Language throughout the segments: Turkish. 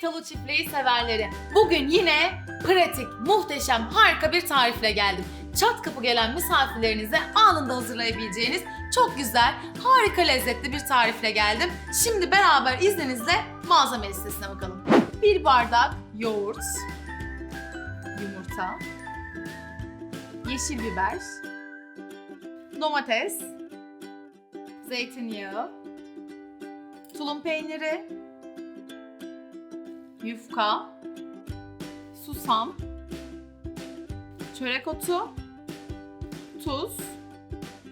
Talu Çiftliği severleri. Bugün yine pratik, muhteşem, harika bir tarifle geldim. Çat kapı gelen misafirlerinize anında hazırlayabileceğiniz çok güzel, harika lezzetli bir tarifle geldim. Şimdi beraber izninizle malzeme listesine bakalım. Bir bardak yoğurt, yumurta, yeşil biber, domates, zeytinyağı, tulum peyniri, yufka, susam, çörek otu, tuz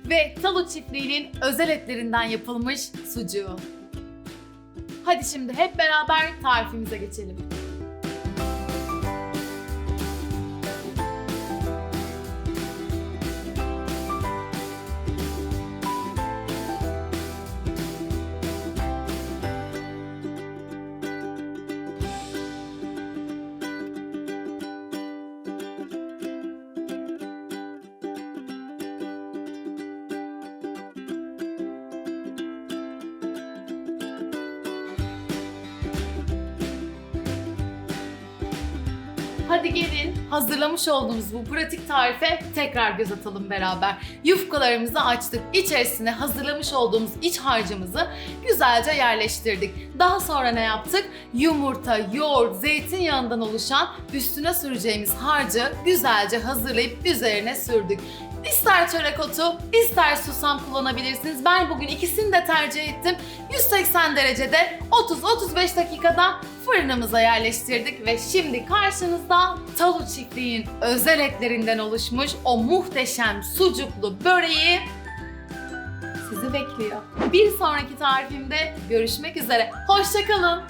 ve Talu çiftliğinin özel etlerinden yapılmış sucuğu. Hadi şimdi hep beraber tarifimize geçelim. Hadi gelin hazırlamış olduğumuz bu pratik tarife tekrar göz atalım beraber. Yufkalarımızı açtık. İçerisine hazırlamış olduğumuz iç harcımızı güzelce yerleştirdik. Daha sonra ne yaptık? Yumurta, yoğurt, zeytinyağından oluşan üstüne süreceğimiz harcı güzelce hazırlayıp üzerine sürdük. İster çörek otu, ister susam kullanabilirsiniz. Ben bugün ikisini de tercih ettim. 180 derecede 30-35 dakikada fırınımıza yerleştirdik ve şimdi karşınızda Talu Çiftliği'nin özel etlerinden oluşmuş o muhteşem sucuklu böreği sizi bekliyor. Bir sonraki tarifimde görüşmek üzere. Hoşçakalın.